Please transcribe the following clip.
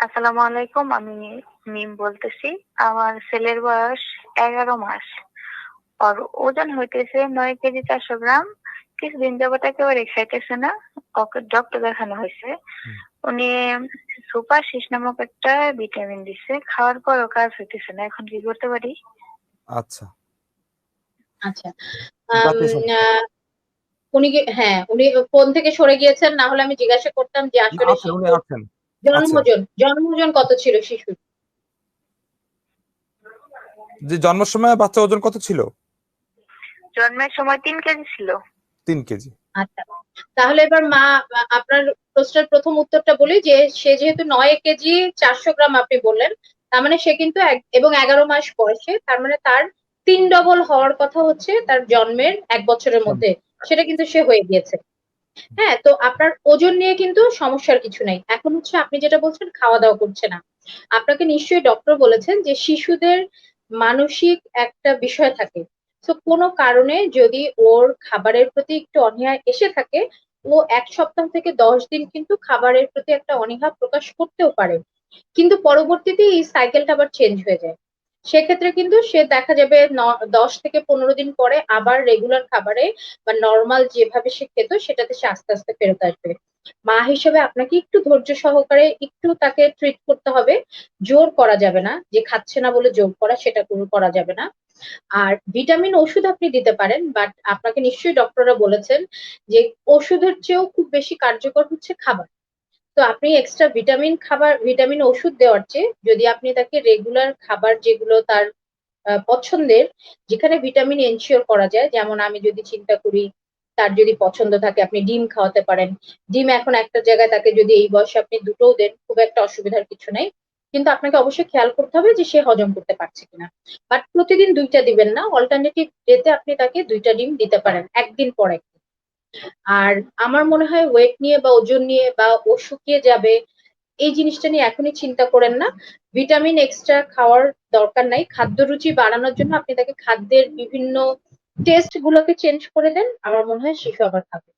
আসসালামু আলাইকুম আমি মিম বলতেছি। আমার ছেলের বয়স এগারো মাস। আর ওজন হইতেছে নয় কেজি চারশো গ্রাম। কিছুদিন যাবত একেবারে খাইতেছে না। ওকে ডক্টর দেখানো হয়েছে। উনি সুপার সিস নামক একটা ভিটামিন দিচ্ছে খাওয়ার পরও কাজ হইতেছে না। এখন কি করতে পারি? আচ্ছা। আচ্ছা। উনি হ্যাঁ উনি ফোন থেকে সরে গিয়েছেন। না হলে আমি জিজ্ঞাসা করতাম যে আসলে উনি আছেন জন্মজন জন্মজন কত ছিল শিশুর? যে জন্মের সময় বাচ্চা ওজন কত ছিল? জন্মের সময় তিন কেজি ছিল। তিন কেজি। আচ্ছা তাহলে এবার মা আপনার প্রশ্নের প্রথম উত্তরটা বলি যে সে যেহেতু নয় কেজি চারশো গ্রাম আপনি বললেন তার মানে সে কিন্তু এবং এগারো মাস বয়সে তার মানে তার তিন ডবল হওয়ার কথা হচ্ছে তার জন্মের এক বছরের মধ্যে। সেটা কিন্তু সে হয়ে গিয়েছে। হ্যাঁ তো আপনার ওজন নিয়ে কিন্তু সমস্যার কিছু নাই। এখন হচ্ছে আপনি যেটা বলছেন খাওয়া দাওয়া করছে না। আপনাকে নিশ্চয়ই ডক্টর বলেছেন যে শিশুদের মানসিক একটা বিষয় থাকে। তো কোনো কারণে যদি ওর খাবারের প্রতি একটু অনীহা এসে থাকে, ও এক সপ্তাহ থেকে দশ দিন কিন্তু খাবারের প্রতি একটা অনীহা প্রকাশ করতেও পারে। কিন্তু পরবর্তীতে এই সাইকেলটা আবার চেঞ্জ হয়ে যায়। সেক্ষেত্রে কিন্তু সে দেখা যাবে দশ থেকে পনেরো দিন পরে আবার রেগুলার খাবারে বা নর্মাল যেভাবে সে খেত সেটাতে সে আস্তে আস্তে ফেরত আসবে। মা হিসেবে আপনাকে একটু ধৈর্য সহকারে একটু তাকে ট্রিট করতে হবে। জোর করা যাবে না, যে খাচ্ছে না বলে জোর করা সেটা করা যাবে না। আর ভিটামিন ওষুধ আপনি দিতে পারেন বাট আপনাকে নিশ্চয়ই ডক্টররা বলেছেন যে ওষুধের চেয়েও খুব বেশি কার্যকর হচ্ছে খাবার। তো আপনি এক্সট্রা ভিটামিন খাবার ভিটামিন ওষুধ দেওয়ার চেয়ে যদি আপনি তাকে রেগুলার খাবার যেগুলো তার পছন্দের, যেখানে ভিটামিন এনশিওর করা যায়, যেমন আমি যদি চিন্তা করি তার যদি পছন্দ থাকে, আপনি ডিম খাওয়াতে পারেন। ডিম এখন একটা জায়গায় তাকে যদি এই বয়সে আপনি দুটোও দেন, খুব একটা অসুবিধার কিছু নাই। কিন্তু আপনাকে অবশ্যই খেয়াল করতে হবে যে সে হজম করতে পারছে কিনা। বাট প্রতিদিন দুইটা দিবেন না অল্টারনেটিভ ডেতে আপনি তাকে দুইটা ডিম দিতে পারেন, একদিন পর একদিন। আর আমার মনে হয় ওয়েট নিয়ে বা ওজন নিয়ে বা ও শুকিয়ে যাবে, এই জিনিসটা নিয়ে এখনই চিন্তা করেন না। ভিটামিন এক্সট্রা খাওয়ার দরকার নাই। খাদ্য রুচি বাড়ানোর জন্য আপনি তাকে খাদ্যের বিভিন্ন টেস্ট গুলোকে চেঞ্জ করে দেন। আমার মনে হয় শিশু আবার খাবে।